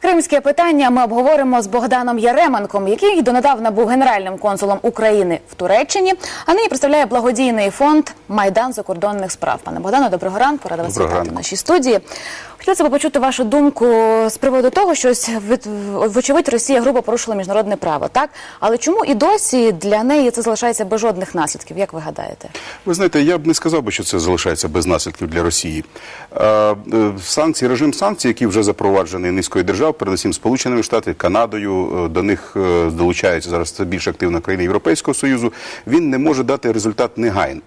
Кримське питання ми обговоримо з Богданом Яременком, який донедавна був генеральним консулом України в Туреччині, а нині представляє благодійний фонд Майдан закордонних справ. Пане Богдане, доброго ранку. Рада вас Доброго вітати в нашій студії. Хотілося б почути вашу думку з приводу того, що вочевидь Росія грубо порушила міжнародне право, так? Але чому і досі для неї це залишається без жодних наслідків? Як ви гадаєте? Ви знаєте, я б не сказав би, що це залишається без наслідків для Росії. Е, е, Санкції, режим санкцій, який вже запроваджений низкою держав, передусім Сполученими Штатами, Канадою, е, до них е, долучаються зараз це більш активно країни Європейського Союзу. Він не може дати результат негайно.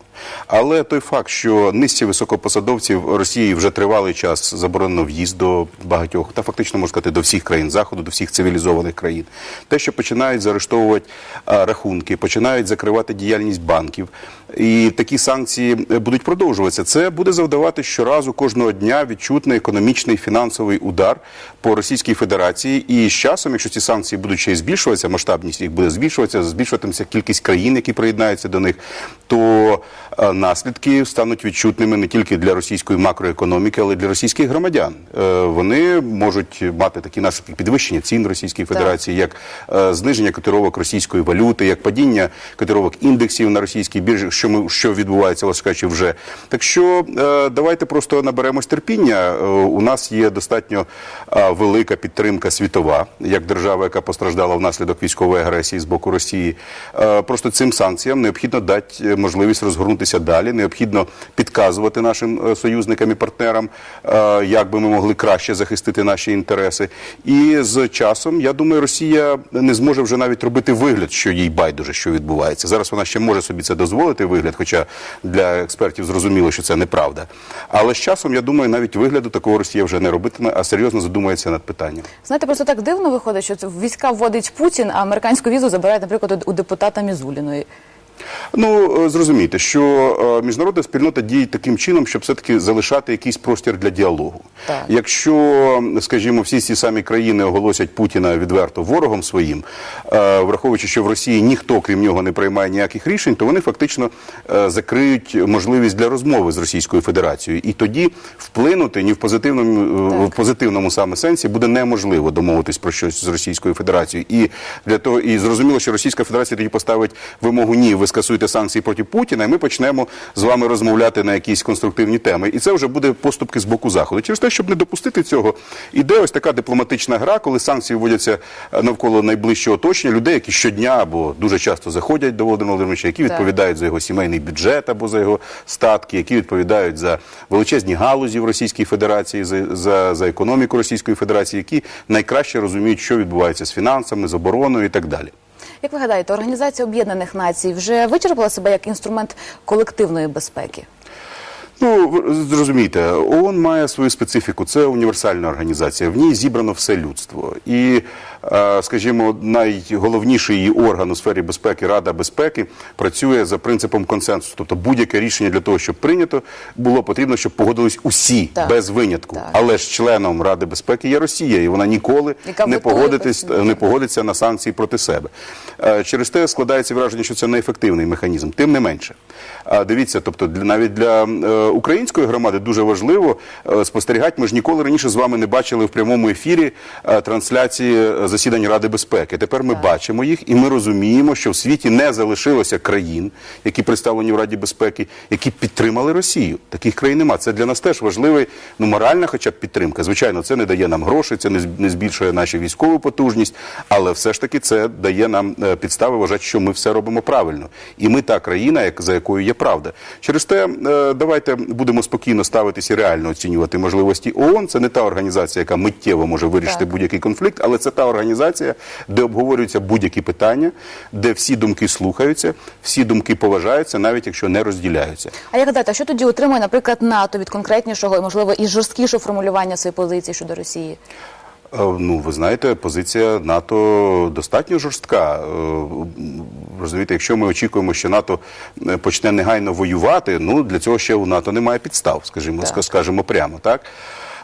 Але той факт, що низці високопосадовців Росії вже тривалий час заборонено в'їзд до багатьох, та фактично можна сказати, до всіх країн заходу, до всіх цивілізованих країн, те, що починають заарештовувати рахунки, починають закривати діяльність банків, і такі санкції е, будуть продовжуватися. Це буде завдавати щоразу кожного дня відчутний економічний фінансовий удар по Російській Федерації. І з часом, якщо ці санкції будуть ще збільшуватися, масштабність їх буде збільшуватися, збільшуватиметься кількість країн, які приєднаються до них, то е, наслідки стануть відчутними не тільки для російської макроекономіки, але й для російських громадян. Е, Вони можуть мати такі наслідки підвищення цін Російської Федерації, як е, зниження котировок російської валюти, як падіння котировок індексів на російській біржі, що ми що відбувається, власне кажучи, вже так що е, давайте просто наберемось терпіння. У нас є достатньо велика підтримка світова, як держава, яка постраждала внаслідок військової агресії з боку Росії. Просто цим санкціям необхідно дати можливість розгорнутися далі. Необхідно підказувати нашим союзникам і партнерам, е, як би ми могли краще захистити наші інтереси. І з часом, я думаю, Росія не зможе вже навіть робити вигляд, що їй байдуже, що відбувається. Зараз вона ще може собі це дозволити вигляд, хоча для експертів зрозуміло, що це неправда. Але з часом, я думаю, навіть вигляду такого Росія вже не робитиме, а серйозно задумається над питанням. Знаєте, просто так дивно виходить, що війська вводить Путін, а американську візу забирають, наприклад, у депутата Мізуліної. Ну е, зрозумійте, що е, міжнародна спільнота діє таким чином, щоб все таки залишати якийсь простір для діалогу. Так. Якщо, скажімо, всі ці самі країни оголосять Путіна відверто ворогом своїм, е, враховуючи, що в Росії ніхто крім нього не приймає ніяких рішень, то вони фактично закриють можливість для розмови з Російською Федерацією, і тоді вплинути ні в позитивному в позитивному саме сенсі буде неможливо домовитись про щось з Російською Федерацією. І для того і зрозуміло, що Російська Федерація тоді поставить вимогу ні, ви скасуєте санкції проти Путіна, і ми почнемо з вами розмовляти на якісь конструктивні теми. І це вже буде поступки з боку заходу. Через те, щоб не допустити цього, іде ось така дипломатична гра, коли санкції вводяться е, навколо найближчого оточення людей, які щодня або дуже часто заходять до Володимира Володимировича, які Так. відповідають за його сімейний бюджет або за його статки, які відповідають за величезні галузі в Російській Федерації, за, за, за економіку Російської Федерації, які найкраще розуміють, що відбувається з фінансами, з обороною і так далі. Як ви гадаєте, Організація Об'єднаних Націй вже вичерпала себе як інструмент колективної безпеки? Ну, зрозумійте, ООН має свою специфіку. Це універсальна організація. В ній зібрано все людство. І, скажімо, найголовніший її орган у сфері безпеки, Рада безпеки, працює за принципом консенсусу. Тобто будь-яке рішення для того, щоб прийнято, було потрібно, щоб погодились усі Так. без винятку. Так. Але ж членом Ради безпеки є Росія, і вона ніколи Яка не погодитись, не погодиться на санкції проти себе. Е, Через те складається враження, що це неефективний механізм. Тим не менше. А дивіться, тобто для навіть для е, української громади дуже важливо е, спостерігати. Ми ж ніколи раніше з вами не бачили в прямому ефірі е, трансляції е, засідань Ради безпеки. Тепер ми бачимо їх, і ми розуміємо, що в світі не залишилося країн, які представлені в Раді безпеки, які підтримали Росію. Таких країн нема. Це для нас теж важливий, ну моральна, хоча б підтримка. Звичайно, це не дає нам грошей, це не збільшує нашу військову потужність, але все ж таки це дає нам е, підстави вважати, що ми все робимо правильно. І ми та країна, як за якою є правда. Через те е, давайте будемо спокійно ставитися і реально оцінювати можливості ООН. Це не та організація, яка миттєво може вирішити Так. будь-який конфлікт, але це та організація, де обговорюються будь-які питання, де всі думки слухаються, всі думки поважаються, навіть якщо не розділяються. А як гадаєте, а що тоді отримує, наприклад, НАТО від конкретнішого і, можливо, і жорсткішого формулювання своєї позиції щодо Росії? Е, Ну, ви знаєте, позиція НАТО достатньо жорстка. Е, Розумієте, якщо ми очікуємо, що НАТО е, почне негайно воювати, ну для цього ще у НАТО немає підстав, скажімо, Так. скажімо прямо, так.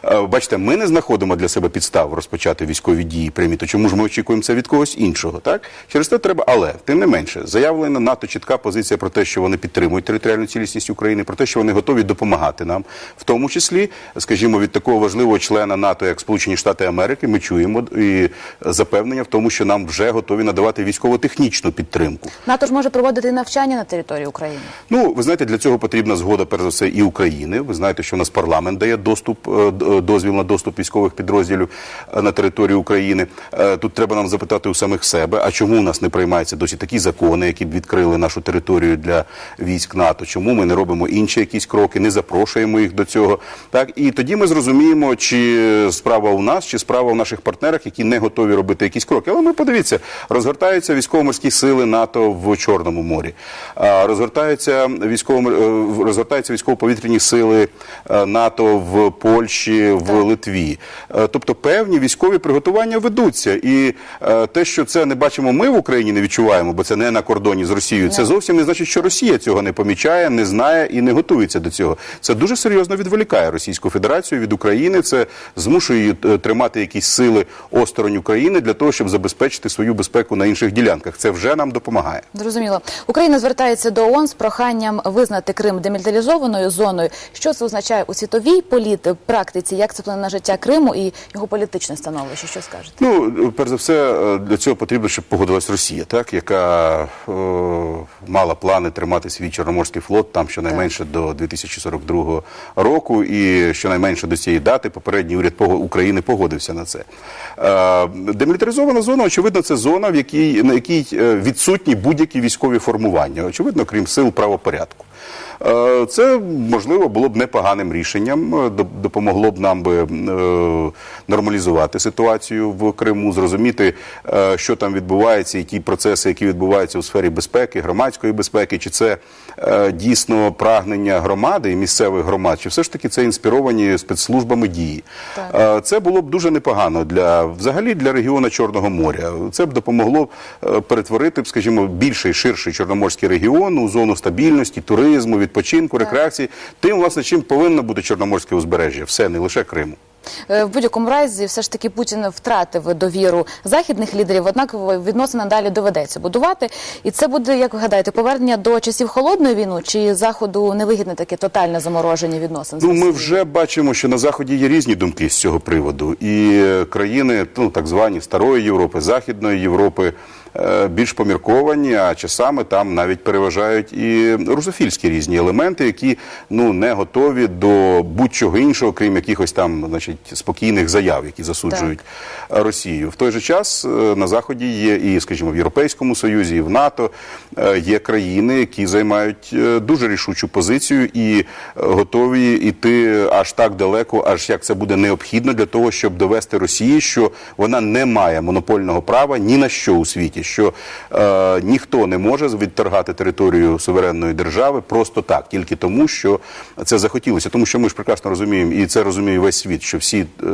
Е, Бачите, ми не знаходимо для себе підстав розпочати військові дії прямі, то чому ж ми очікуємо це від когось іншого? Так через те треба, але тим не менше, заявлена НАТО чітка позиція про те, що вони підтримують територіальну цілісність України, про те, що вони готові допомагати нам, в тому числі, скажімо, від такого важливого члена НАТО, як Сполучені Штати Америки, ми чуємо і запевнення в тому, що нам вже готові надавати військово-технічну підтримку. НАТО ж може проводити навчання на території України. Ну, ви знаєте, для цього потрібна згода, перш за все, і України. Ви знаєте, що у нас парламент дає доступ, е, д- е, дозвіл на доступ військових підрозділів е, на територію України. Е, Тут треба нам запитати у самих себе, а чому у нас не приймаються досі такі закони, які б відкрили нашу територію для військ НАТО? Чому ми не робимо інші якісь кроки, не запрошуємо їх до цього? Так і тоді ми зрозуміємо, чи справа у нас, чи справа у наших партнерах, які не готові робити якісь кроки. Але ми подивіться, розгортаються військово-морські сили НАТО в Чорному морі, розгортаються військово е, розгортаються військово-повітряні сили е, НАТО в Польщі, в Литві. Е, Тобто певні військові приготування ведуться, і е, те, що це не бачимо, ми в Україні не відчуваємо, бо це не на кордоні з Росією. Це зовсім не значить, що Росія цього не помічає, не знає і не готується до цього. Це дуже серйозно відволікає Російську Федерацію від України. Це змушує її е, тримати якісь сили осторонь України для того, щоб забезпечити свою безпеку на інших ділянках. Це вже нам допомагає. Зрозуміло. Україна звертається до ООН з проханням визнати Крим демілітаризованою зоною. Що це означає у світовій політи практиці? Як це вплине на життя Криму і його політичне становище? Що скажете? Ну, перш за все, для цього потрібно, щоб погодилась Росія, так яка е, мала плани тримати свій Чорноморський флот там щонайменше до 2042 року, і щонайменше до цієї дати попередній уряд України погодився на це. Е, демілітаризована зона, очевидно, це зона, в якій на якій е, відсутні будь-які військові формування, очевидно, крім сил правопорядку. Е, Це можливо було б непоганим рішенням, е, допомогло б нам би е, нормалізувати ситуацію в Криму, зрозуміти, що там відбувається, які процеси, які відбуваються у сфері безпеки, громадської безпеки, чи це дійсно прагнення громади і місцевих громад, чи все ж таки це інспіровані спецслужбами дії. Так. Це було б дуже непогано для взагалі для регіону Чорного моря. Це б допомогло перетворити, скажімо, більший, ширший чорноморський регіон у зону стабільності, туризму, відпочинку, рекреації. Тим, власне, чим повинно бути чорноморське узбережжя, все не лише Криму. Е, В будь-якому разі, все ж таки Путін втратив довіру західних лідерів, однак відносини далі доведеться будувати. І це буде, як ви гадаєте, повернення до часів холодної війни чи заходу невигідне таке тотальне замороження відносин? Ну, ми вже бачимо, що на заході є різні думки з цього приводу, і е, країни, ну так звані старої Європи, Західної Європи. Е, Більш помірковані, а часами там навіть переважають і русофільські різні елементи, які ну не готові до будь-чого іншого, крім якихось там, значить, спокійних заяв, які засуджують Росію. В той же час е, на заході є і, скажімо, в Європейському Союзі, і в НАТО е, є країни, які займають дуже рішучу позицію і готові йти аж так далеко, аж як це буде необхідно для того, щоб довести Росії, що вона не має монопольного права ні на що у світі, що е, ніхто не може відторгати територію суверенної держави просто так, тільки тому, що це захотілося. Тому що ми ж прекрасно розуміємо, і це розуміє весь світ, що всі е,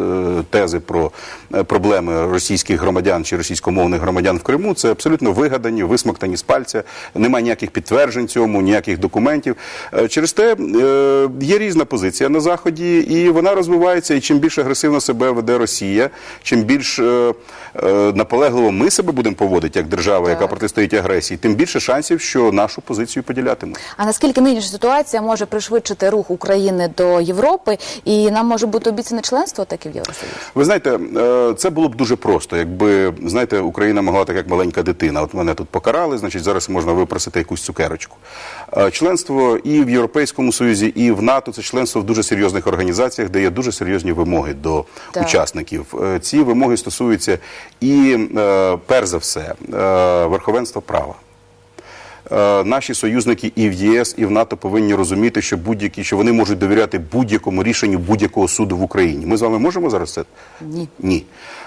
тези про е, проблеми російських громадян чи російськомовних громадян в Криму це абсолютно вигадані, висмоктані з пальця. Немає ніяких підтверджень цьому, ніяких документів. Е, Через те е, є різна позиція на заході, і вона розвивається. І чим більш агресивно себе веде Росія, чим більш е, е, наполегливо ми себе будемо поводити як держава, яка протистоїть агресії, тим більше шансів, що нашу позицію поділятимуть. А наскільки нинішня ситуація може пришвидшити рух України до Європи, і нам може бути обіцяне членство таки в Євросоюзі? Ви знаєте, е, це було б дуже просто, якби знаєте, Україна могла так як маленька дитина. От мене тут покарали, значить зараз можна випросити якусь цукерочку. Е, Членство і в Європейському Союзі, і в НАТО це членство в дуже серйозних організаціях, де є дуже серйозні вимоги до Так. учасників. Е, Ці вимоги стосуються і перш за все верховенства права. Е, Наші союзники і в ЄС, і в НАТО повинні розуміти, що будь-які, що вони можуть довіряти будь-якому рішенню будь-якого суду в Україні. Ми з вами можемо зараз це? Ні. Ні.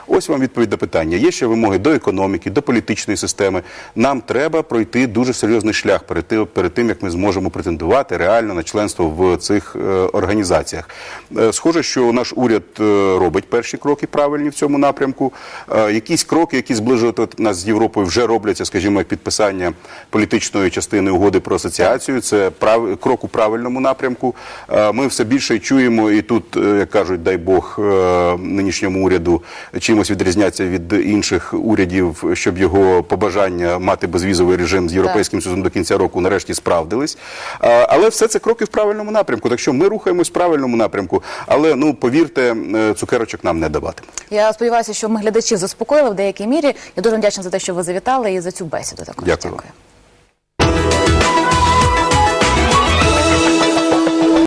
Ось вам відповідь на питання. Є ще вимоги до економіки, до політичної системи. Нам треба пройти дуже серйозний шлях перед тим, перед тим як ми зможемо претендувати реально на членство в цих е, організаціях. Е, схоже, що наш уряд е, робить перші кроки правильні в цьому напрямку. Е, якісь кроки, які зближують нас з Європою, вже робляться, скажімо, як підписання політичної логічною частиною угоди про асоціацію. Це прав... крок у правильному напрямку. Е, Ми все більше чуємо, і тут, е, як кажуть, дай Бог е, нинішньому уряду чимось відрізняться від інших урядів, щоб його побажання мати безвізовий режим з європейським союзом до кінця року нарешті справдились. Але все це кроки в правильному напрямку. Так що ми рухаємось в правильному напрямку. Але ну повірте, цукерочок нам не даватимуть. Я сподіваюся, що ми глядачів заспокоїли в деякій мірі. Я дуже вдячна за те, що ви завітали і за цю бесіду. Також Дякую. дякую.